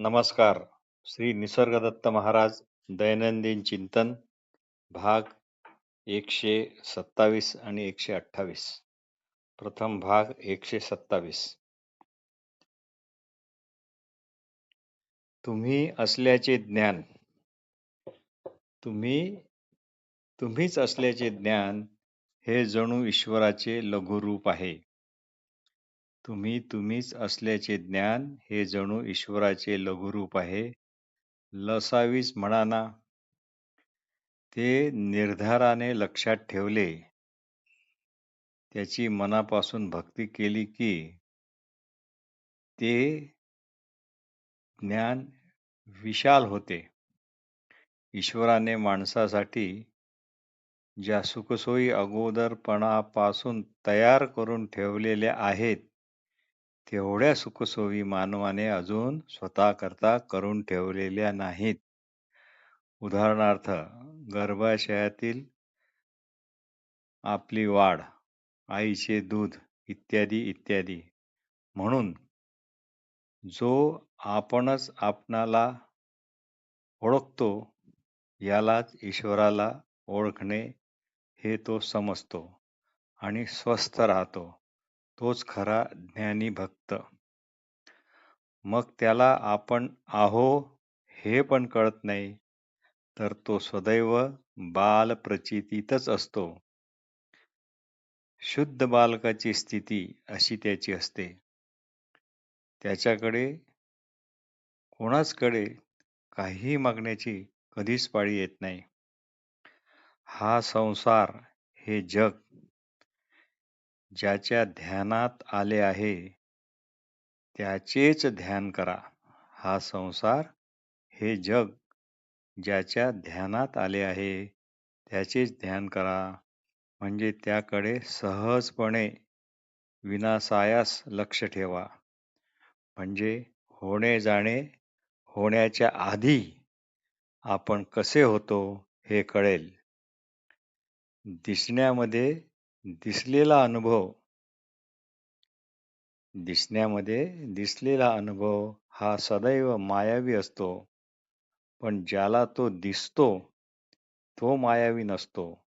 नमस्कार. श्री निसर्गदत्त महाराज दैनंदिन चिंतन भाग एकशे सत्तावीस आणि एकशे अठ्ठावीस. प्रथम भाग एकशे सत्तावीस. तुम्ही असल्याचे ज्ञान तुम्ही तुम्हीच असल्याचे ज्ञान हे जणू ईश्वराचे लघुरूप आहे. तुम्ही तुम्हीच असल्याचे ज्ञान हे जणू ईश्वराचे लघुरूप आहे. लसावीस म्हणाना ते निर्धाराने लक्षात ठेवले. त्याची मनापासून भक्ती केली की ते ज्ञान विशाल होते. ईश्वराने माणसासाठी ज्या सुखसोयी अगोदरपणापासून तयार करून ठेवलेल्या आहेत तेवढ्या सुखसोयी मानवाने अजून स्वतःकरता करून ठेवलेल्या नाहीत. उदाहरणार्थ गर्भाशयातील आपली वाढ आईचे दूध इत्यादी इत्यादी. म्हणून जो आपणच आपणाला ओळखतो यालाच ईश्वराला ओळखणे हे तो समजतो आणि स्वस्थ राहतो. तोच खरा ज्ञानी भक्त. मग त्याला आपण आहो हे पण कळत नाही तर तो सदैव बाल प्रचितीतच असतो. शुद्ध बालकाची स्थिती अशी त्याची असते. त्याच्याकडे कोणाचकडे काहीही मागण्याची कधीच पाळी येत नाही. हा संसार हे जग ज्याच्या ध्यानात आले आहे त्याचेच ध्यान करा. हा संसार हे जग ज्याच्या ध्यानात आले आहे त्याचेच ध्यान करा. म्हणजे त्याकडे सहजपणे विनासायास लक्ष ठेवा. म्हणजे होणे जाणे होण्याच्या आधी आपण कसे होतो हे कळेल. दिसण्यामध्ये दिसलेला अनुभव. दिसण्यामध्ये दिसलेला अनुभव हा सदैव मायावी असतो. पण ज्याला तो दिसतो तो मायावी नसतो.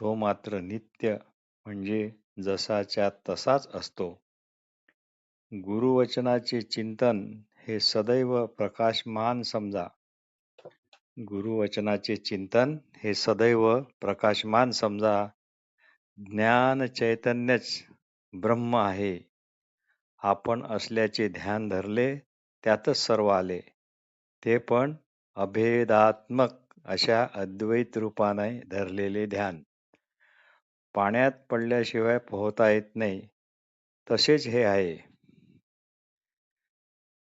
तो मात्र नित्य म्हणजे जसाच्या तसाच असतो. गुरुवचनाचे चिंतन हे सदैव प्रकाशमान समजा. गुरुवचनाचे चिंतन हे सदैव प्रकाशमान समजा. ज्ञान चैतन्यच ब्रह्म आहे. आपण असल्याचे ध्यान धरले त्यातच सर्व आले. ते पण अभेदात्मक अशा अद्वैत रूपाने धरलेले ध्यान. पाण्यात पडल्याशिवाय पोहता येत नाही. तसेच हे आहे.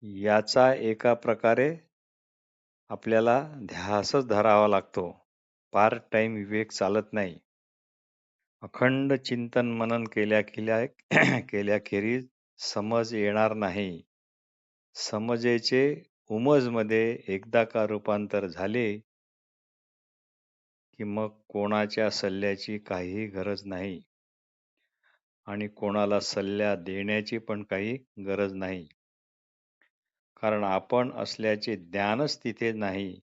याचा एका प्रकारे आपल्याला ध्यासच धरावा लागतो. पार्ट टाइम विवेक चालत नाही. अखंड चिंतन मनन केल्या केल्या केल्याखेरीज समज येणार नाही. समजेचे उमजमध्ये एकदा का रूपांतर झाले की मग कोणाच्या सल्ल्याची काहीही गरज नाही. आणि कोणाला सल्ला देण्याची पण काही गरज नाही. कारण आपण असल्याचे ज्ञानच तिथे नाही.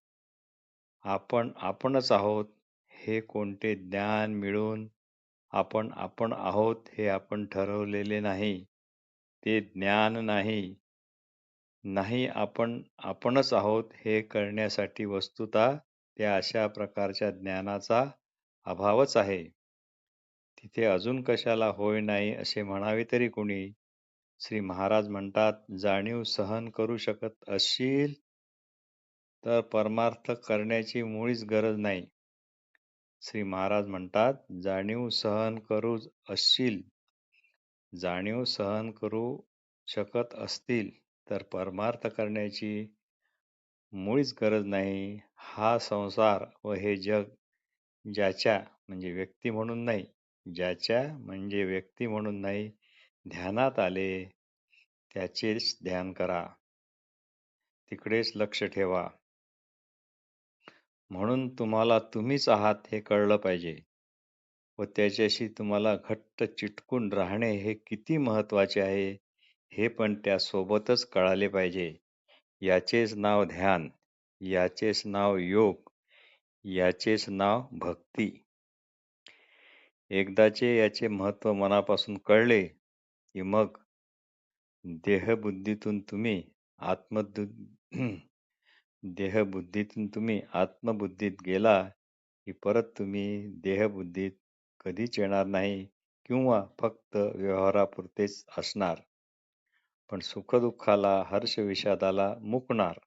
आपण आपणच आहोत हे कोणते ज्ञान मिळून आपण आपण आहोत हे आपण ठरवलेले नाही. ते ज्ञान नाही. नाही आपण आपणच आहोत हे करण्यासाठी वस्तुता त्या अशा प्रकारच्या ज्ञानाचा अभावच आहे. तिथे अजून कशाला होय नाही असे म्हणावे तरी कोणी? श्री महाराज म्हणतात जाणीव सहन करू शकत असशील तर परमार्थ करण्याची मुळीच गरज नाही. श्री महाराज म्हणतात जाणीव सहन करू असशील जाणीव सहन करू शकत असतील तर परमार्थ करण्याची मुळीच गरज नाही. हा संसार व हे जग ज्याच्या म्हणजे व्यक्ती म्हणून नाही ज्याच्या म्हणजे व्यक्ती म्हणून नाही ध्यानात आले त्याचेच ध्यान करा. तिकडेच लक्ष ठेवा. म्हणून तुम्हाला तुम्हीच आहात हे कळलं पाहिजे व त्याच्याशी तुम्हाला घट्ट चिटकून राहणे हे किती महत्त्वाचे आहे हे पण त्यासोबतच कळाले पाहिजे. याचेच नाव ध्यान याचेच नाव योग याचेच नाव भक्ती. एकदाचे याचे महत्त्व मनापासून कळले की मग देहबुद्धीतून तुम्ही आत्मदु देहबुद्धीतून तुम्ही आत्मबुद्धीत गेला की परत तुम्ही देहबुद्धीत कधीच येणार नाही किंवा फक्त व्यवहारापुरतेच असणार. पण सुखदुःखाला हर्ष विषादाला मुकणार.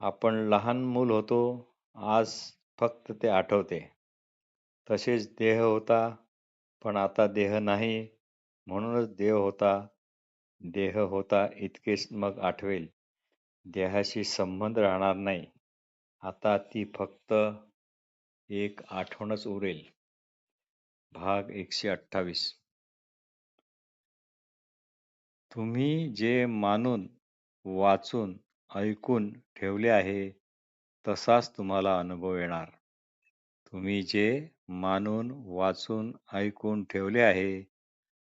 आपण लहान मूल होतो आज फक्त ते आठवते. तसेच देह होता पण आता देह नाही म्हणूनच देह होता. देह होता इतकेच मग आठवेल. देहाशी संबंध राहणार नाही. आता ती फक्त एक आठवणच उरेल. भाग एकशे अठ्ठावीस. तुम्ही जे मानून वाचून ऐकून ठेवले आहे तसाच तुम्हाला अनुभव येणार. तुम्ही जे मानून वाचून ऐकून ठेवले आहे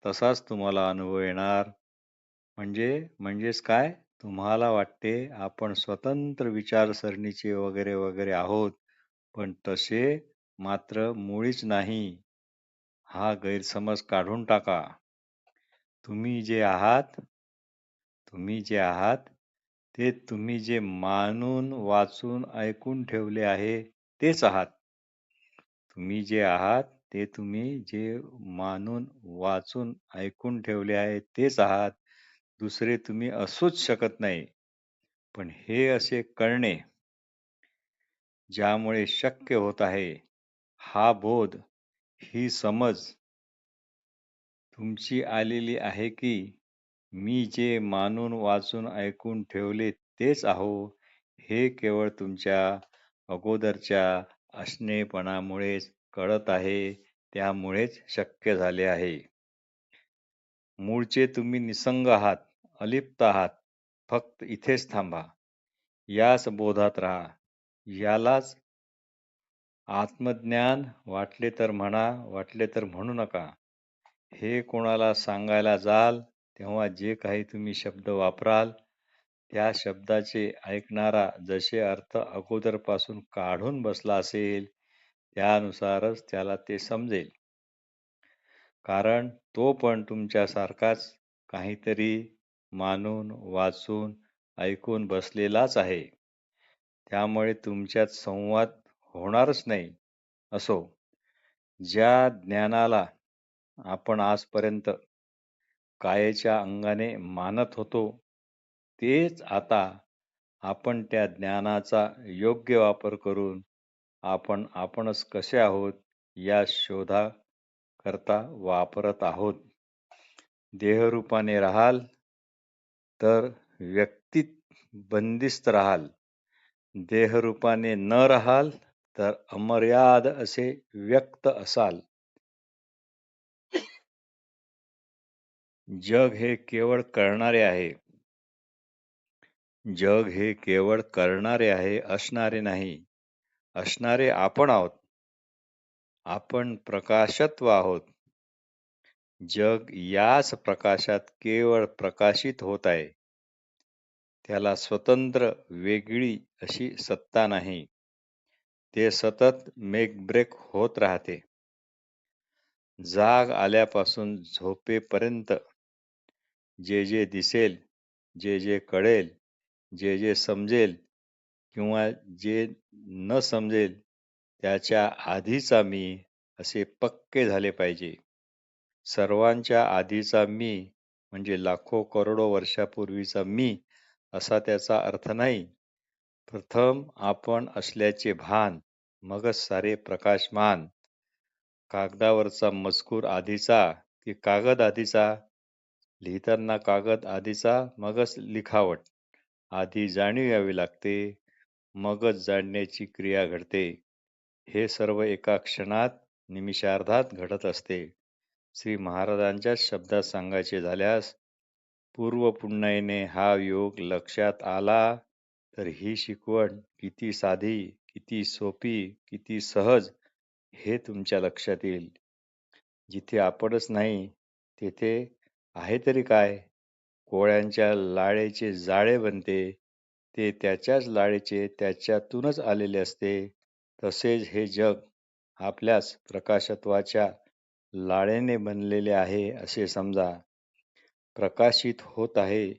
तसाच तुम्हाला अनुभव येणार. म्हणजे म्हणजेच काय? तुम्हाला वाटते आपण स्वतंत्र विचारसरणीचे वगैरे वगैरे आहोत पण तसे मात्र मुळीच नाही. हा गैरसमज काढून टाका. तुम्ही जे आहात तुम्ही जे आहात ते तुम्ही जे मानून वाचून ऐकून ठेवले आहे तेच आहात. तुम्ही जे आहात ते तुम्ही जे मानून वाचून ऐकून ठेवले आहे तेच आहात. दुसरे तुम्ही असूच शकत नाही. पण हे असे कळणे ज्यामुळे शक्य होत आहे हा बोध ही समज तुमची आलेली आहे की मी जे मानून वाचून ऐकून ठेवले तेच आहो हे केवळ तुमच्या अगोदरच्या असणेपणामुळेच कळत आहे त्यामुळेच शक्य झाले आहे. मूळचे तुम्ही निसंग आहात अलिप्त आहात फक्त इथेच थांबा. याच बोधात राहा. यालाच आत्मज्ञान वाटले तर म्हणा वाटले तर म्हणू नका. हे कोणाला सांगायला जाल तेव्हा जे काही तुम्ही शब्द वापराल त्या शब्दाचे ऐकणारा जसे अर्थ अगोदरपासून काढून बसला असेल त्यानुसारच त्याला ते समजेल. कारण तो पण तुमच्यासारखाच काहीतरी मानून वाचून ऐकून बसलेलाच आहे. त्यामुळे तुमच्यात संवाद होणारच नाही असो. ज्या ज्ञानाला आपण आजपर्यंत कायेच्या अंगाने मानत होतो तेच आता आपण त्या ज्ञानाचा योग्य वापर करून आपण आपणच कसे आहोत या शोधा करता वापरत आहोत. देहरूपाने राहाल तर व्यक्तीत बंदिस्त राहाल. देहरूपाने न राहाल तर अमर्याद असे व्यक्त असाल. जग हे केवळ करणारे आहे. जग हे केवळ करणारे आहे असणारे नाही. असणारे आपण आहोत. आपण प्रकाशत्व आहोत. जग याच प्रकाशात केवळ प्रकाशित होत आहे. त्याला स्वतंत्र वेगळी अशी सत्ता नाही. ते सतत मेकब्रेक होत राहते. जाग आल्यापासून झोपेपर्यंत जे जे दिसेल जे जे कळेल जे जे समजेल किंवा जे न समजेल त्याच्या आधीचा मी असे पक्के झाले पाहिजे. सर्वांच्या आधीचा मी म्हणजे लाखो करोडो वर्षापूर्वीचा मी असा त्याचा अर्थ नाही. प्रथम आपण असल्याचे भान मगच सारे प्रकाशमान. कागदावरचा मजकूर आधीचा की कागद आधीचा? लिहिताना कागद आधीचा मगच लिखावट. आधी जाणीव यावी लागते मगच जाणण्याची क्रिया घडते. हे सर्व एका क्षणात निमिषार्धात घडत असते. श्री महाराजांच्या शब्दात सांगायचे झाल्यास पूर्वपुण्याने हा योग लक्षात आला तर ही शिकवण किती साधी किती सोपी किती सहज हे तुमच्या लक्षात येईल. जिथे आपणच नाही तेथे आहे तरी काय? कोळ्यांच्या लाळेचे जाळे बनते ते त्याच्याच लाळेचे त्याच्यातूनच आलेले असते. तसेच हे जग आपल्याच प्रकाशत्वाच्या लाळेने बनलेले आहे असे समजा. प्रकाशित होत आहे.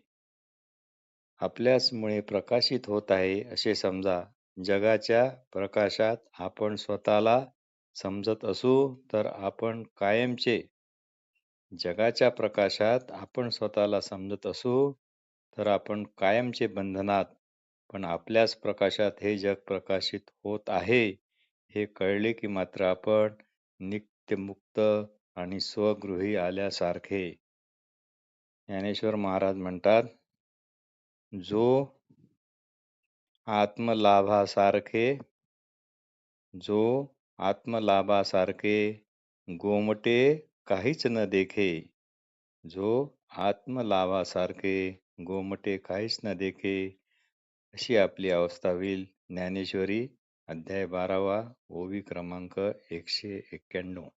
आपल्याचमुळे प्रकाशित होत आहे असे समजा. जगाच्या प्रकाशात आपण स्वतःला समजत असू तर आपण कायमचे जगाच्या प्रकाशात आपण स्वतःला समजत असू तर आपण कायमचे बंधनात पण आपल्याच प्रकाशात हे जग प्रकाशित होत आहे हे कळले की मात्र आपण नित्यमुक्त आणि स्वगृही आल्यासारखे. ज्ञानेश्वर महाराज म्हणतात जो आत्मलाभासारखे जो आत्मलाभासारखे गोमटे काहीच न देखे जो आत्मलाभासारखे गोमटे काहीच न देखे अशी आपली अवस्था होईल. ज्ञानेश्वरी अध्याय बारावा ओवी क्रमांक एकशे एक्क्याण्णव